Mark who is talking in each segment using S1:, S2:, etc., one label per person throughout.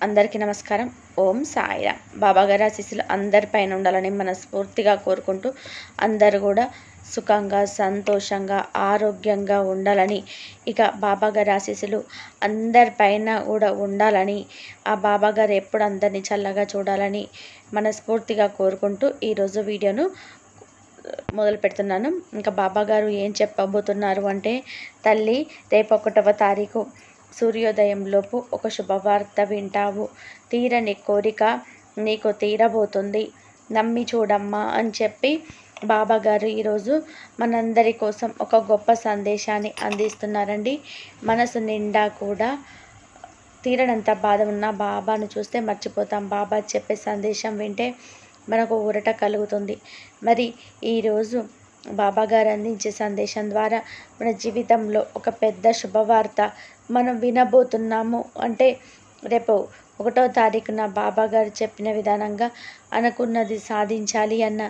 S1: అందరికీ నమస్కారం. ఓం సాయిరా బాబాగారి ఆశీస్సులు అందరిపైన ఉండాలని మనస్ఫూర్తిగా కోరుకుంటూ అందరు కూడా సుఖంగా సంతోషంగా ఆరోగ్యంగా ఉండాలని ఇక బాబాగారి ఆశీస్సులు అందరిపైన కూడా ఉండాలని ఆ బాబాగారు ఎప్పుడు అందరినీ చల్లగా చూడాలని మనస్ఫూర్తిగా కోరుకుంటూ ఈరోజు వీడియోను మొదలు పెడుతున్నాను. ఇంకా బాబాగారు ఏం చెప్పబోతున్నారు అంటే తల్లి రేపు ఒకటవ తారీఖు సూర్యోదయంలోపు ఒక శుభవార్త వింటావు. తీరని కోరిక నీకు తీరబోతుంది. నమ్మి చూడమ్మా అని చెప్పి బాబాగారు ఈరోజు మనందరి కోసం ఒక గొప్ప సందేశాన్ని అందిస్తున్నారండి. మనసు నిండా కూడా తీరనంత బాధ ఉన్న బాబాను చూస్తే మర్చిపోతాం. బాబా చెప్పే సందేశం వింటే మనకు ఊరట కలుగుతుంది. మరి ఈరోజు బాబాగారు అందించే సందేశం ద్వారా మన జీవితంలో ఒక పెద్ద శుభవార్త మనం వినబోతున్నాము. అంటే రేపు ఒకటో తారీఖున బాబా గారు చెప్పిన విధానంగా అనుకున్నది సాధించాలి అన్న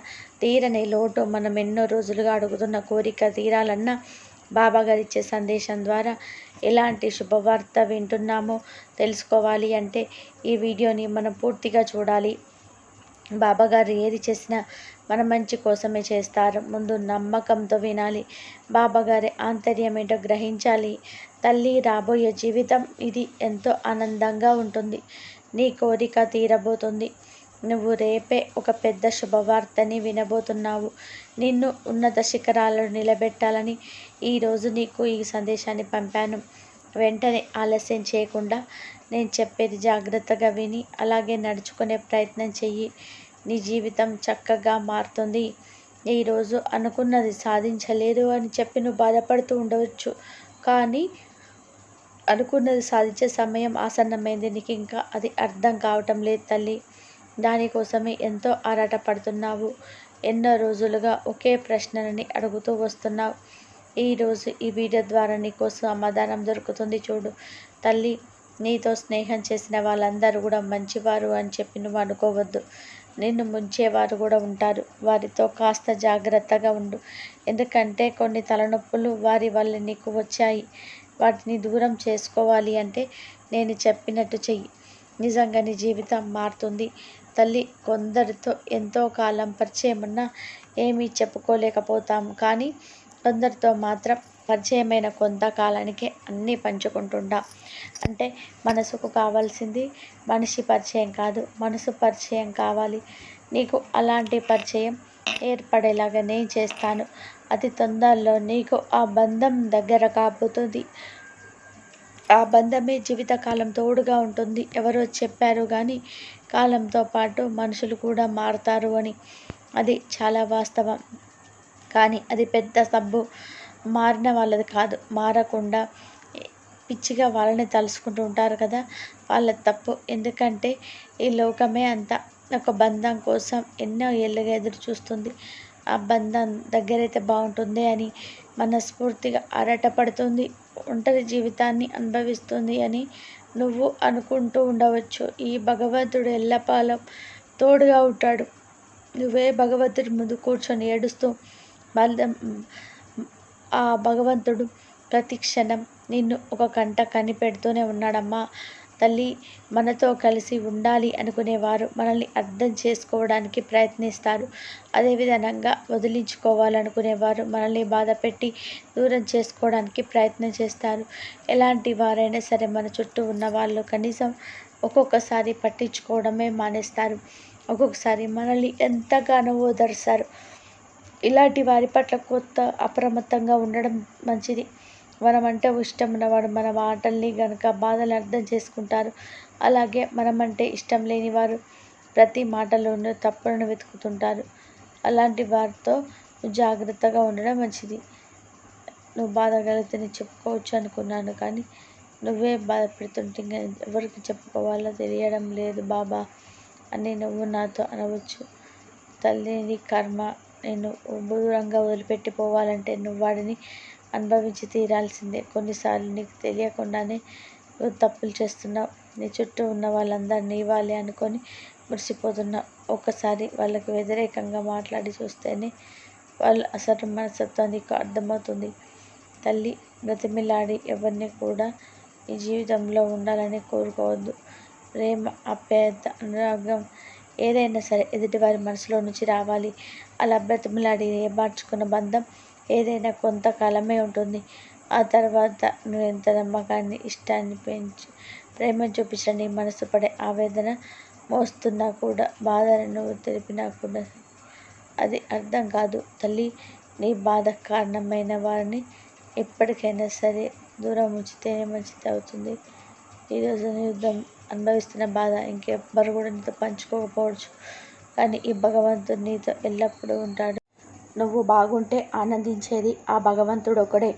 S1: తీరని లోటు మనం ఎన్నో రోజులుగా అడుగుతున్న కోరిక తీరాలన్న బాబా గారు ఇచ్చే సందేశం ద్వారా ఎలాంటి శుభవార్త వింటున్నామో తెలుసుకోవాలి అంటే ఈ వీడియోని మనం పూర్తిగా చూడాలి. బాబాగారు ఏది చేసినా మన మంచి కోసమే చేస్తారు. ముందు నమ్మకంతో వినాలి. బాబాగారి ఆంతర్యం ఏంటో గ్రహించాలి. తల్లి రాబోయే జీవితం ఇది ఎంతో ఆనందంగా ఉంటుంది. నీ కోరిక తీరబోతుంది. నువ్వు రేపే ఒక పెద్ద శుభవార్తని వినబోతున్నావు. నిన్ను ఉన్నత శిఖరాలను నిలబెట్టాలని ఈరోజు నీకు ఈ సందేశాన్ని పంపాను. వెంటనే ఆలస్యం చేయకుండా నేను చెప్పేది జాగ్రత్తగా విని అలాగే నడుచుకునే ప్రయత్నం చెయ్యి. నీ జీవితం చక్కగా మారుతుంది. ఈరోజు అనుకున్నది సాధించలేదు అని చెప్పి నువ్వు బాధపడుతూ ఉండవచ్చు. కానీ అనుకున్నది సాధించే సమయం ఆసన్నమైంది. నీకు ఇంకా అది అర్థం కావటం లేదు తల్లి. దానికోసమే ఎంతో ఆరాటపడుతున్నావు. ఎన్నో రోజులుగా ఒకే ప్రశ్నలని అడుగుతూ వస్తున్నావు. ఈరోజు ఈ వీడియో ద్వారా నీకు సమాధానం దొరుకుతుంది చూడు. తల్లి నీతో స్నేహం చేసిన వాళ్ళందరూ కూడా మంచివారు అని చెప్పి నువ్వు అనుకోవద్దు. నిన్ను ముంచేవారు కూడా ఉంటారు. వారితో కాస్త జాగ్రత్తగా ఉండు. ఎందుకంటే కొన్ని తలనొప్పులు వారి వల్ల నీకు వచ్చాయి. వాటిని దూరం చేసుకోవాలి అంటే నేను చెప్పినట్టు చెయ్యి. నిజంగా నీ జీవితం మారుతుంది. తల్లి కొందరితో ఎంతో కాలం పరిచయం ఉన్నా ఏమీ చెప్పుకోలేకపోతాం. కానీ కొందరితో మాత్రం పరిచయమైన కొంతకాలానికి అన్నీ పంచుకుంటుంటాం. అంటే మనసుకు కావాల్సింది మనిషి పరిచయం కాదు మనసు పరిచయం కావాలి. నీకు అలాంటి పరిచయం ఏర్పడేలాగా నేను చేస్తాను. అతి తొందరలో నీకు ఆ బంధం దగ్గర కాబోతుంది. ఆ బంధమే జీవితకాలం తోడుగా ఉంటుంది. ఎవరో చెప్పారు కానీ కాలంతో పాటు మనుషులు కూడా మారుతారు అని. అది చాలా వాస్తవం. కానీ అది పెద్ద సబ్బు మారిన వాళ్ళది కాదు. మారకుండా పిచ్చిగా వాళ్ళని తలుసుకుంటూ ఉంటారు కదా వాళ్ళ తప్పు. ఎందుకంటే ఈ లోకమే అంత ఒక బంధం కోసం ఎన్నో ఏళ్ళుగా ఎదురు చూస్తుంది. ఆ బంధం దగ్గరైతే బాగుంటుంది అని మనస్ఫూర్తిగా అరటపడుతుంది ఒంటరి జీవితాన్ని అనుభవిస్తుంది అని నువ్వు అనుకుంటూ ఉండవచ్చు. ఈ భగవంతుడు ఎల్లపాలం తోడుగా ఉంటాడు. నువ్వే భగవంతుడి ముందు కూర్చొని ఏడుస్తూ బలం ఆ భగవంతుడు ప్రతి క్షణం నిన్ను ఒక కంట కనిపెడుతూనే ఉన్నాడమ్మా. తల్లి మనతో కలిసి ఉండాలి అనుకునేవారు మనల్ని అర్థం చేసుకోవడానికి ప్రయత్నిస్తారు. అదేవిధంగా వదిలించుకోవాలనుకునేవారు మనల్ని బాధ పెట్టి దూరం చేసుకోవడానికి ప్రయత్నం చేస్తారు. ఎలాంటి వారైనా సరే మన చుట్టూ ఉన్న వాళ్ళు కనీసం ఒక్కొక్కసారి పట్టించుకోవడమే మానేస్తారు. ఒక్కొక్కసారి మనల్ని ఎంతగానో ఓదరుస్తారు ఇలాంటి వారి పట్ల కొత్త అప్రమత్తంగా ఉండడం మంచిది. మనం అంటే ఇష్టం ఉన్నవాడు మన మాటల్ని కనుక బాధలు అర్థం చేసుకుంటారు. అలాగే మనమంటే ఇష్టం లేని వారు ప్రతి మాటలోనూ తప్పులను వెతుకుతుంటారు. అలాంటి వారితో జాగ్రత్తగా ఉండడం మంచిది. నువ్వు బాధ కలిగితే నేను చెప్పుకోవచ్చు అనుకున్నాను కానీ నువ్వే బాధపడుతుంటే ఇంకా ఎవరికి చెప్పుకోవాలో తెలియడం లేదు బాబా అని నువ్వు నాతో అనవచ్చు. తల్లిని కర్మ నేను దూరంగా వదిలిపెట్టిపోవాలంటే నువ్వు వాడిని అనుభవించి తీరాల్సిందే. కొన్నిసార్లు నీకు తెలియకుండానే నువ్వు తప్పులు చేస్తున్నావు. నీ చుట్టూ ఉన్న వాళ్ళందరూ నీ వాళ్ళే అనుకొని మురిసిపోతున్నావు ఒక్కసారి వాళ్ళకు వ్యతిరేకంగా మాట్లాడి చూస్తేనే వాళ్ళు అసలు మనస్తత్వం నీకు అర్థమవుతుంది. తల్లి బ్రతిమిలాడి ఎవరిని కూడా ఈ జీవితంలో ఉండాలని కోరుకోవద్దు. ప్రేమ ఆప్యాయత అనురాగం ఏదైనా సరే ఎదుటివారి మనసులో నుంచి రావాలి. అలా బ్రతిమలాడి ఏమార్చుకున్న బంధం ఏదైనా కొంతకాలమే ఉంటుంది. ఆ తర్వాత నువ్వు ఎంత నమ్మకాన్ని ఇష్టాన్ని పెంచి ప్రేమను చూపించిన నీ మనసు పడే ఆవేదన మోస్తున్నా కూడా బాధను నువ్వు తెలిపినా కూడా అది అర్థం కాదు. తల్లి నీ బాధ కారణమైన వారిని ఎప్పటికైనా సరే దూరం ఉంచితేనే మంచిది అవుతుంది. ఈరోజు యుద్ధం అనుభవిస్తున్న బాధ. ఇంకెవ్వరు కూడా నీతో పంచుకోకపోవచ్చు. కానీ ఈ భగవంతుడు నీతో ఎల్లప్పుడూ ఉంటాడు. నువ్వు బాగుంటే ఆనందించేది ఆ భగవంతుడు ఒకడే.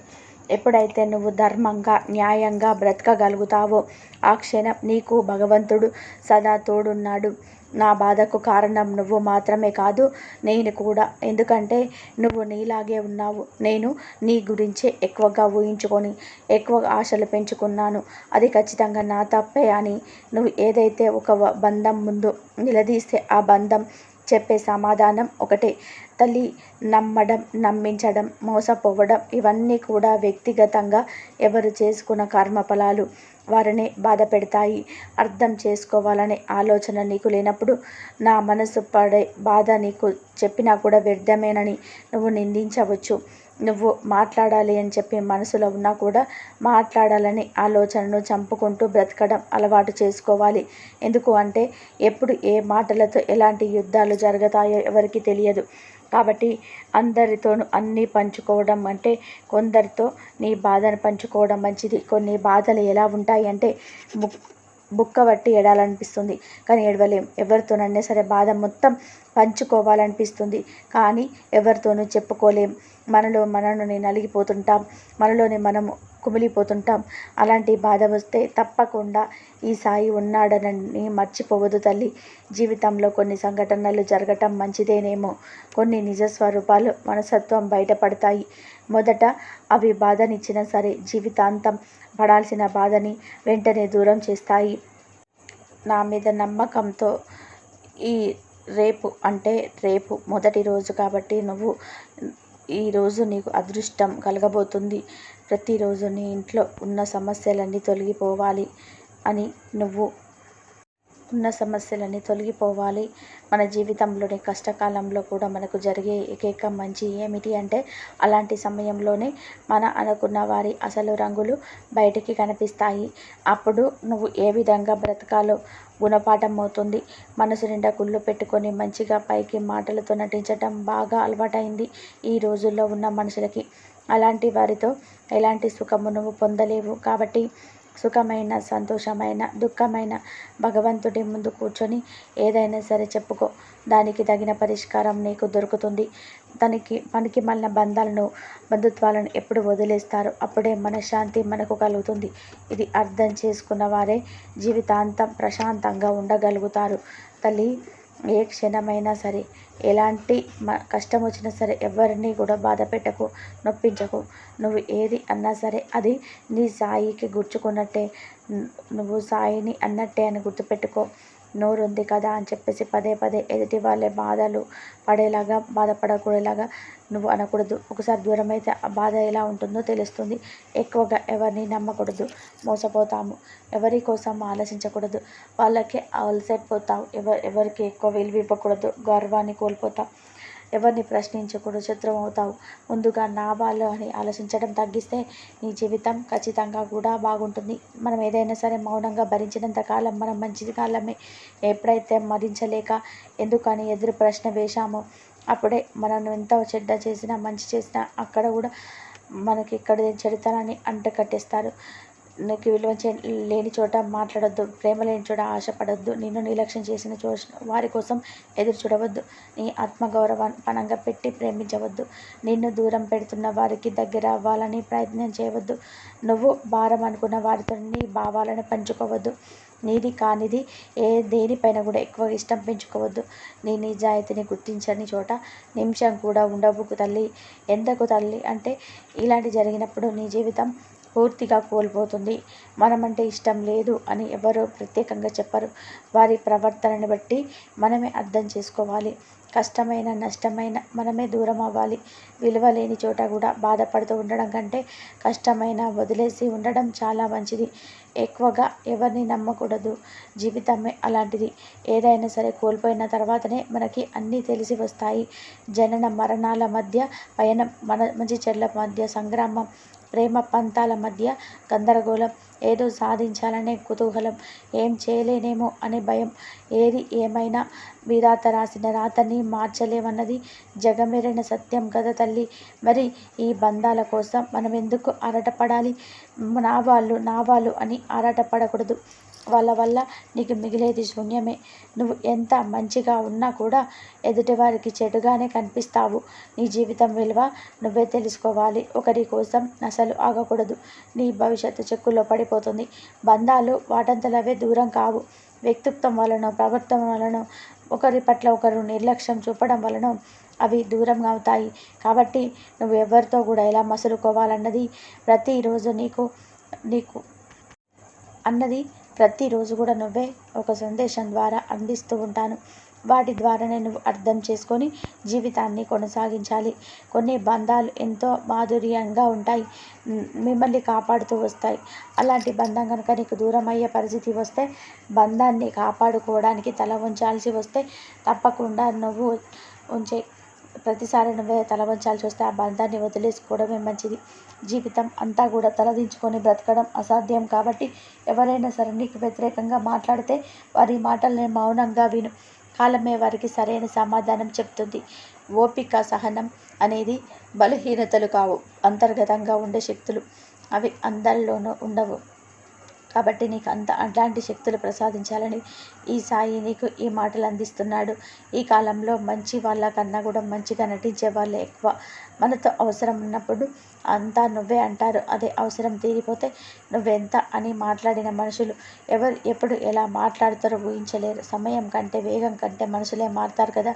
S1: ఎప్పుడైతే నువ్వు ధర్మంగా న్యాయంగా బ్రతకగలుగుతావో ఆ క్షణం నీకు భగవంతుడు సదా తోడున్నాడు. నా బాధకు కారణం నువ్వు మాత్రమే కాదు నేను కూడా. ఎందుకంటే నువ్వు నీలాగే ఉన్నావు. నేను నీ గురించే ఎక్కువగా ఊహించుకొని ఎక్కువ ఆశలు పెంచుకున్నాను. అది ఖచ్చితంగా నా తప్పే అని నువ్వు ఏదైతే ఒక బంధం ముందు నిలదీస్తే ఆ బంధం చెప్పే సమాధానం ఒకటే. తల్లి నమ్మడం నమ్మించడం మోసపోవడం ఇవన్నీ కూడా వ్యక్తిగతంగా ఎవరు చేసుకున్న కర్మఫలాలు. వారిని బాధ పెడతాయి అర్థం చేసుకోవాలనే ఆలోచన నీకు లేనప్పుడు నా మనసు పడే బాధ నీకు చెప్పినా కూడా వ్యర్థమేనని నువ్వు నిందించవచ్చు. నువ్వు మాట్లాడాలి అని చెప్పి మనసులో ఉన్నా కూడా మాట్లాడాలని ఆలోచనను చంపుకుంటూ బ్రతకడం అలవాటు చేసుకోవాలి. ఎందుకు అంటే ఎప్పుడు ఏ మాటలతో ఎలాంటి యుద్ధాలు జరుగుతాయో ఎవరికి తెలియదు. కాబట్టి అందరితోనూ అన్నీ పంచుకోవడం అంటే కొందరితో నీ బాధను పంచుకోవడం మంచిది. కొన్ని బాధలు ఎలా ఉంటాయి అంటే బుక్క బట్టి ఏడాలనిపిస్తుంది. కానీ ఏడవలేం. ఎవరితోనైనా సరే బాధ మొత్తం పంచుకోవాలనిపిస్తుంది. కానీ ఎవరితోనూ చెప్పుకోలేం. మనలో మనని నలిగిపోతుంటాం. మనలోనే మనము కుమిలిపోతుంటాం. అలాంటి బాధ వస్తే తప్పకుండా ఈ సాయి ఉన్నాడనని మర్చిపోవద్దు తల్లి. జీవితంలో కొన్ని సంఘటనలు జరగటం మంచిదేనేమో. కొన్ని నిజస్వరూపాలు మనసత్వం బయటపడతాయి. మొదట అవి బాధనిచ్చినా సరే జీవితాంతం పడాల్సిన బాధని వెంటనే దూరం చేస్తాయి. నా మీద నమ్మకంతో ఈ రేపు అంటే రేపు మొదటి రోజు కాబట్టి నువ్వు ఈరోజు నీకు అదృష్టం కలగబోతుంది. ప్రతిరోజు నీ ఇంట్లో ఉన్న సమస్యలన్నీ తొలగిపోవాలి అని నువ్వు ఉన్న సమస్యలన్నీ తొలగిపోవాలి. మన జీవితంలోని కష్టకాలంలో కూడా మనకు జరిగే ఏకైక మంచి ఏమిటి అంటే అలాంటి సమయంలోనే మన అనుకున్న వారి అసలు రంగులు బయటికి కనిపిస్తాయి. అప్పుడు నువ్వు ఏ విధంగా బ్రతకాలో గుణపాఠం అవుతుంది. మనసు నిండా కుళ్ళు పెట్టుకొని మంచిగా పైకి మాటలతో నటించటం బాగా అలవాటైంది ఈ రోజుల్లో ఉన్న మనుషులకి. అలాంటి వారితో ఎలాంటి సుఖము నువ్వు పొందలేవు. కాబట్టి సుఖమైన సంతోషమైన దుఃఖమైన భగవంతుడి ముందు కూర్చొని ఏదైనా సరే చెప్పుకో. దానికి తగిన పరిష్కారం నీకు దొరుకుతుంది. దానికి మనకి మళ్ళీ బంధాలను బంధుత్వాలను ఎప్పుడు వదిలేస్తారో. అప్పుడే మనశ్శాంతి మనకు కలుగుతుంది. ఇది అర్థం చేసుకున్న వారే జీవితాంతం ప్రశాంతంగా ఉండగలుగుతారు. తల్లి ఏ క్షణమైనా సరే ఎలాంటి మ కష్టం వచ్చినా సరే ఎవరిని కూడా బాధ పెట్టకు నొప్పించకు. నువ్వు ఏది అన్నా సరే అది నీ సాయికి గుర్చుకున్నట్టే నువ్వు సాయిని అన్నట్టే అని గుర్తుపెట్టుకో. నోరుంది కదా అని చెప్పేసి పదే పదే ఎదుటి వాళ్ళే బాధలు పడేలాగా బాధపడకూడేలాగా నువ్వు అనకూడదు. ఒకసారి దూరం అయితే ఆ బాధ ఎలా ఉంటుందో తెలుస్తుంది. ఎక్కువగా ఎవరిని నమ్మకూడదు. మోసపోతాము. ఎవరి కోసం ఆలోచించకూడదు. వాళ్ళకే అలసైపోతావు ఎవరు ఎవరికి ఎక్కువ విలువ ఇవ్వకూడదు గర్వాన్ని కోల్పోతావు. ఎవరిని ప్రశ్నించకూడదు శత్రువు అవుతావు. ముందుగా నా వాళ్ళు అని ఆలోచించడం తగ్గిస్తే నీ జీవితం ఖచ్చితంగా కూడా బాగుంటుంది. మనం ఏదైనా సరే మౌనంగా భరించినంత కాలం మనం మంచిది కాలమే. ఎప్పుడైతే మరించలేక ఎందుకని ఎదురు ప్రశ్న వేశామో అప్పుడే మనం ఎంత చెడ్డ చేసినా మంచి చేసినా అక్కడ కూడా మనకి ఇక్కడ చెడుతానని అంట కట్టేస్తారు నీకు విలువ లేని చోట మాట్లాడొద్దు ప్రేమ లేని చోట ఆశపడొద్దు నిన్ను నిర్లక్ష్యం చేసిన చో వారి కోసం ఎదురు చూడవద్దు నీ ఆత్మగౌరవాన్ని పనంగా పెట్టి ప్రేమించవద్దు నిన్ను దూరం పెడుతున్న వారికి దగ్గర అవ్వాలని ప్రయత్నం చేయవద్దు నువ్వు భారం అనుకున్న వారితో నీ భావాలను పంచుకోవద్దు నీది కానిది ఏ దేనిపైన కూడా ఎక్కువ ఇష్టం పెంచుకోవద్దు నీ నిజాయితీని గుర్తించని చోట నిమిషం కూడా ఉండబుకు తల్లి ఎంతకు తల్లి అంటే ఇలాంటి జరిగినప్పుడు నీ జీవితం పూర్తిగా కోల్పోతుంది. మనమంటే ఇష్టం లేదు అని ఎవరో ప్రత్యేకంగా చెప్పరు. వారి ప్రవర్తనని బట్టి మనమే అర్థం చేసుకోవాలి. కష్టమైన నష్టమైన మనమే దూరం అవ్వాలి. విలువ లేని చోట కూడా బాధపడుతూ ఉండడం కంటే కష్టమైన వదిలేసి ఉండడం చాలా మంచిది. ఎక్కువగా ఎవరిని నమ్మకూడదు. జీవితమే అలాంటిది. ఏదైనా సరే కోల్పోయిన తర్వాతనే మనకి అన్నీ తెలిసి వస్తాయి. జనన మరణాల మధ్య పయనం మన మంచి చెడ్ల మధ్య సంగ్రామం ప్రేమ పంతాల మధ్య గందరగోళం ఏదో సాధించాలనే కుతూహలం ఏం చేయలేనేమో అనే భయం. ఏది ఏమైనా విరాత రాసిన రాతని మార్చలేమన్నది జగమెరిన సత్యం కదా తల్లి. మరి ఈ బంధాల కోసం మనం ఎందుకు అరటపడాలి? నా వాళ్ళు నా వాళ్ళు అని ఆరాటపడకూడదు. వాళ్ళ వల్ల నీకు మిగిలేది శూన్యమే. నువ్వు ఎంత మంచిగా ఉన్నా కూడా ఎదుటివారికి చెడుగానే కనిపిస్తావు. నీ జీవితం విలువ నువ్వే తెలుసుకోవాలి. ఒకరి కోసం అసలు ఆగకూడదు. నీ భవిష్యత్తు చెక్కుల్లో పడిపోతుంది. బంధాలు వాటంతలవే దూరం కావు. వ్యక్తిత్వం వలన ప్రవర్తన వలన ఒకరి పట్ల ఒకరు నిర్లక్ష్యం చూపడం వలన అవి దూరంగా అవుతాయి. కాబట్టి నువ్వు ఎవరితో కూడా ఎలా మసులుకోవాలన్నది ప్రతిరోజు నీకు నీకు అన్నది ప్రతిరోజు కూడా నువ్వే ఒక సందేశం ద్వారా అందిస్తూ ఉంటాను. వాటి ద్వారానే నువ్వు అర్థం చేసుకొని జీవితాన్ని కొనసాగించాలి. కొన్ని బంధాలు ఎంతో మాధుర్యంగా ఉంటాయి. మిమ్మల్ని కాపాడుతూ వస్తాయి. అలాంటి బంధం కనుక నీకు దూరం అయ్యే పరిస్థితి వస్తే బంధాన్ని కాపాడుకోవడానికి తల ఉంచాల్సి వస్తే తప్పకుండా నువ్వు ఉంచే ప్రతిసారి నువ్వే తల వంచాల్సి వస్తే ఆ బంధాన్ని వదిలేసుకోవడమే మంచిది. జీవితం అంతా కూడా తలదించుకొని బ్రతకడం అసాధ్యం కాబట్టి ఎవరైనా సరే నీకు వ్యతిరేకంగా మాట్లాడితే వారి మాటల్ని మౌనంగా విను. కాలమే వారికి సరైన సమాధానం చెప్తుంది. ఓపిక సహనం అనేది బలహీనతలు కావు అంతర్గతంగా ఉండే శక్తులు అవి అందరిలోనూ ఉండవు. కాబట్టి నీకు అంత అట్లాంటి శక్తులు ప్రసాదించాలని ఈ సాయి నీకు ఈ మాటలు అందిస్తున్నాడు. ఈ కాలంలో మంచి వాళ్ళ కన్నా కూడా మంచిగా నటించే వాళ్ళే ఎక్కువ మనతో అవసరం ఉన్నప్పుడు అంతా నువ్వే అంటారు. అదే అవసరం తీరిపోతే నువ్వెంత అని మాట్లాడిన మనుషులు ఎవరు ఎప్పుడు ఎలా మాట్లాడతారో ఊహించలేరు. సమయం కంటే వేగం కంటే మనుషులే మారుతారు కదా.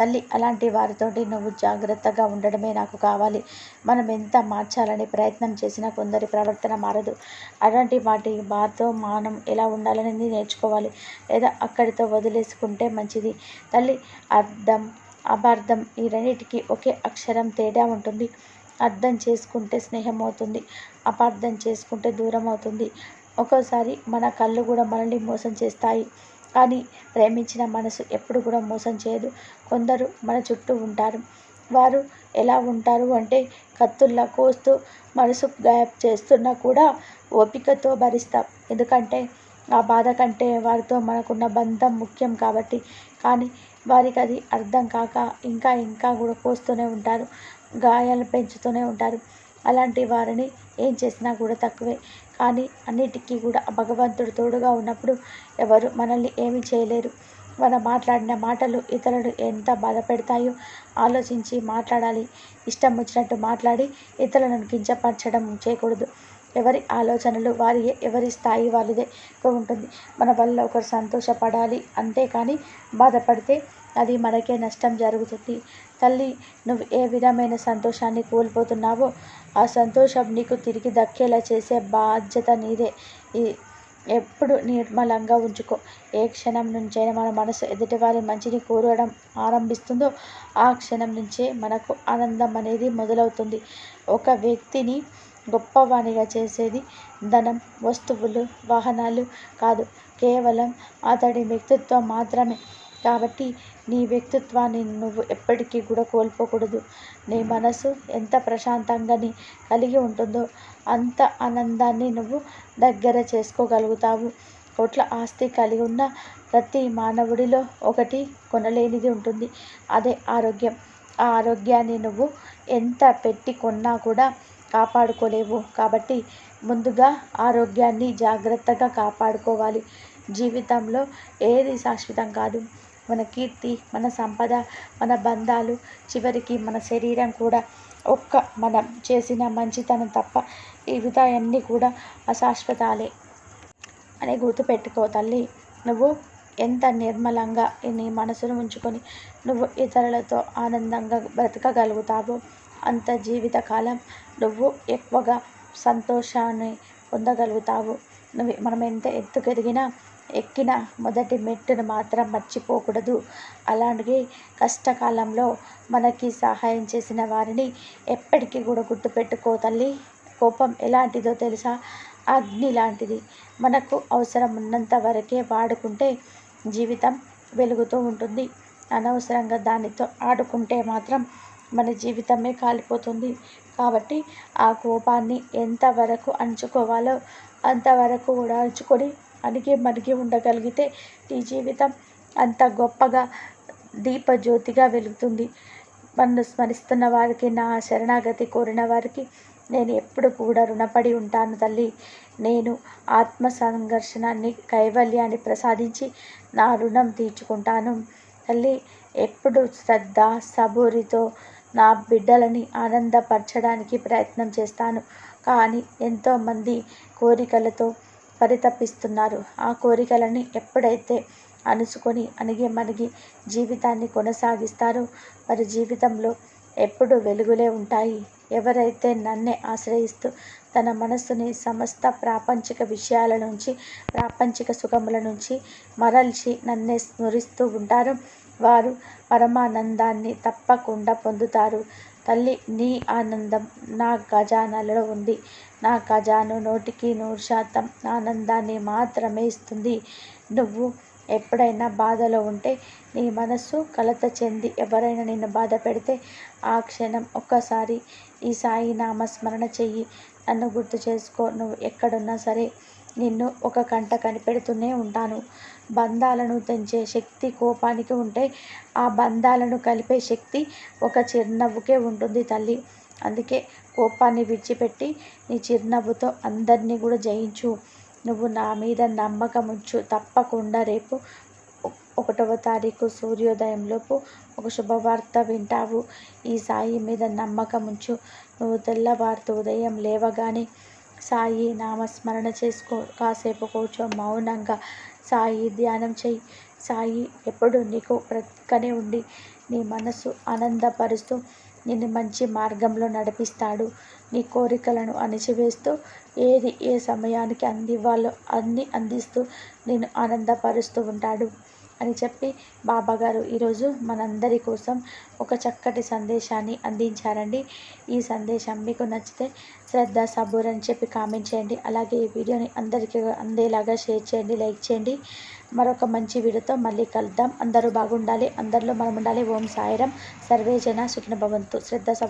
S1: తల్లి అలాంటి వారితోటి నువ్వు జాగ్రత్తగా ఉండడమే నాకు కావాలి. మనం ఎంత మార్చాలని ప్రయత్నం చేసినా కొందరి ప్రవర్తన మారదు. అలాంటి వాటి వారితో మానం ఎలా ఉండాలనేది నేర్చుకోవాలి. లేదా అక్కడితో వదిలేసుకుంటే మంచిది. తల్లి అర్థం అపార్థం ఈ రెండింటికి ఒకే అక్షరం తేడా ఉంటుంది. అర్థం చేసుకుంటే స్నేహం అవుతుంది. అపార్థం చేసుకుంటే దూరం అవుతుంది. ఒక్కోసారి మన కళ్ళు కూడా మనల్ని మోసం చేస్తాయి. కానీ ప్రేమించిన మనసు ఎప్పుడు కూడా మోసం చేయదు. కొందరు మన చుట్టూ ఉంటారు. వారు ఎలా ఉంటారు అంటే కత్తుల్లా కోస్తూ మనసు గాయప్ చేస్తున్నా కూడా ఓపికతో భరిస్తాం. ఎందుకంటే ఆ బాధ కంటే వారితో మనకున్న బంధం ముఖ్యం కాబట్టి. కానీ వారికి అది అర్థం కాక ఇంకా ఇంకా కూడా కోస్తూనే ఉంటారు. గాయాలు పెంచుతూనే ఉంటారు. అలాంటి వారిని ఏం చేసినా కూడా తక్కువే. కానీ అన్నిటికీ కూడా భగవంతుడు తోడుగా ఉన్నప్పుడు ఎవరు మనల్ని ఏమీ చేయలేరు. మనం మాట్లాడిన మాటలు ఇతరులు ఎంత బాధపెడతాయో ఆలోచించి మాట్లాడాలి. ఇష్టం వచ్చినట్టు మాట్లాడి ఇతరులను కించపరచడం చేయకూడదు. ఎవరి ఆలోచనలు వారి ఎవరి స్థాయి వారిదే ఉంటుంది. మన వల్ల ఒకరు సంతోషపడాలి అంతేకాని బాధపడితే అది మనకే నష్టం జరుగుతుంది. తల్లి నువ్వు ఏ విధమైన సంతోషాన్ని కోల్పోతున్నావో ఆ సంతోషం నీకు తిరిగి దక్కేలా చేసే బాధ్యత నీదే. ఈ ఎప్పుడు నిర్మలంగా ఉంచుకో. ఏ క్షణం నుంచైనా మన మనసు ఎదుటివారి మంచిని కోరడం ఆరంభిస్తుందో ఆ క్షణం నుంచే మనకు ఆనందం అనేది మొదలవుతుంది. ఒక వ్యక్తిని గొప్పవానిగా చేసేది ధనం వస్తువులు వాహనాలు కాదు. కేవలం అతడి వ్యక్తిత్వం మాత్రమే. కాబట్టి నీ వ్యక్తిత్వాన్ని నువ్వు ఎప్పటికీ కూడా కోల్పోకూడదు. నీ మనసు ఎంత ప్రశాంతంగా నీ కలిగి ఉంటుందో అంత ఆనందాన్ని నువ్వు దగ్గర చేసుకోగలుగుతావు. కోట్ల ఆస్తి కలిగి ఉన్న ప్రతి మానవుడిలో ఒకటి కొనలేనిది ఉంటుంది. అదే ఆరోగ్యం. ఆ ఆరోగ్యాన్ని నువ్వు ఎంత పెట్టి కొన్నా కూడా కాపాడుకోలేవు. కాబట్టి ముందుగా ఆరోగ్యాన్ని జాగ్రత్తగా కాపాడుకోవాలి. జీవితంలో ఏది శాశ్వతం కాదు. మన కీర్తి మన సంపద మన బంధాలు చివరికి మన శరీరం కూడా ఒక్క మనం చేసిన మంచితనం తప్ప మిగతా అన్నీ కూడా అశాశ్వతాలే అని గుర్తుపెట్టుకో తల్లి. నువ్వు ఎంత నిర్మలంగా నీ మనసును ఉంచుకొని నువ్వు ఇతరులతో ఆనందంగా బ్రతకగలుగుతావో అంత జీవితకాలం నువ్వు ఎక్కువగా సంతోషాన్ని పొందగలుగుతావు. నువ్వు మనం ఎంత ఎత్తుకెదిగినా ఎక్కిన మొదటి మెట్టును మాత్రం మర్చిపోకూడదు. అలాగే కష్టకాలంలో మనకి సహాయం చేసిన వారిని ఎప్పటికీ కూడా గుర్తుపెట్టుకో తల్లి. కోపం ఎలాంటిదో తెలుసా? అగ్ని లాంటిది. మనకు అవసరం ఉన్నంత వరకే వాడుకుంటే జీవితం వెలుగుతూ ఉంటుంది. అనవసరంగా దానితో ఆడుకుంటే మాత్రం మన జీవితమే కాలిపోతుంది. కాబట్టి ఆ కోపాన్ని ఎంతవరకు అంచుకోవాలో అంతవరకు కూడా అణచుకొని అణిగి మణిగి ఉండగలిగితే నీ జీవితం అంత గొప్పగా దీపజ్యోతిగా వెలుగుతుంది. నన్ను స్మరిస్తున్న వారికి నా శరణాగతి కోరిన వారికి నేను ఎప్పుడు కూడా రుణపడి ఉంటాను తల్లి. నేను ఆత్మ సంఘర్షణాన్ని కైవల్యాన్ని ప్రసాదించి నా రుణం తీర్చుకుంటాను. తల్లి ఎప్పుడు శ్రద్ధ సబూరితో నా బిడ్డలని ఆనందపరచడానికి ప్రయత్నం చేస్తాను. కానీ ఎంతోమంది కోరికలతో పరితపిస్తున్నారు. ఆ కోరికలని ఎప్పుడైతే అనుసుకొని అణిగి మణిగి జీవితాన్ని కొనసాగిస్తారో వారి జీవితంలో ఎప్పుడు వెలుగులే ఉంటాయి. ఎవరైతే నన్నే ఆశ్రయిస్తూ తన మనస్సుని సమస్త ప్రాపంచిక విషయాల నుంచి ప్రాపంచిక సుఖముల నుంచి మరల్చి నన్నే స్మరిస్తూ ఉంటారో వారు పరమానందాన్ని తప్పకుండా పొందుతారు. తల్లి నీ ఆనందం నా ఖజానాలలో ఉంది. నా ఖజాను నోటికి నూరు శాతం ఆనందాన్ని మాత్రమే ఇస్తుంది. నువ్వు ఎప్పుడైనా బాధలో ఉంటే నీ మనస్సు కలత చెంది ఎవరైనా నిన్ను బాధ పెడితే ఆ క్షణం ఒక్కసారి ఈ సాయి నామస్మరణ చెయ్యి. నన్ను గుర్తు చేసుకో నువ్వు ఎక్కడున్నా సరే నిన్ను ఒక కంట కనిపెడుతూనే ఉంటాను. బంధాలను తెంచే శక్తి కోపానికి ఉంటే ఆ బంధాలను కలిపే శక్తి ఒక చిరునవ్వుకే ఉంటుంది తల్లి. అందుకే కోపాన్ని విడిచిపెట్టి నీ చిరునవ్వుతో అందరినీ కూడా జయించు. నువ్వు నా మీద నమ్మకం ఉంచు. తప్పకుండా రేపు ఒకటవ తారీఖు సూర్యోదయంలోపు ఒక శుభవార్త వింటావు. ఈ సాయి మీద నమ్మకం ఉంచు. నువ్వు తెల్లవారుతూ ఉదయం లేవగానే సాయి నామస్మరణ చేసుకో. కాసేపు కూర్చో మౌనంగా సాయి ధ్యానం చెయ్యి. సాయి ఎప్పుడు నీకు ప్రక్కనే ఉండి నీ మనసు ఆనందపరుస్తూ నిన్ను మంచి మార్గంలో నడిపిస్తాడు. నీ కోరికలను అణిచివేస్తూ ఏది ఏ సమయానికి అందివ్వాలో అన్ని అందిస్తూ నేను ఆనందపరుస్తూ ఉంటాడు. అని చెప్పి బాబాగారు ఈరోజు మనందరి కోసం ఒక చక్కటి సందేశాన్ని అందించారండి. ఈ సందేశం మీకు నచ్చితే శ్రద్ధ సబూర్ అని చెప్పి కామెంట్ చేయండి. అలాగే ఈ వీడియోని అందరికీ అందేలాగా షేర్ చేయండి లైక్ చేయండి. మరొక మంచి వీడియోతో మళ్ళీ కలుద్దాం. అందరూ బాగుండాలి అందరిలో మనం ఉండాలి ఓం సాయిరం సర్వేజన సుఖిన భవంతు. శ్రద్ధ సబూర్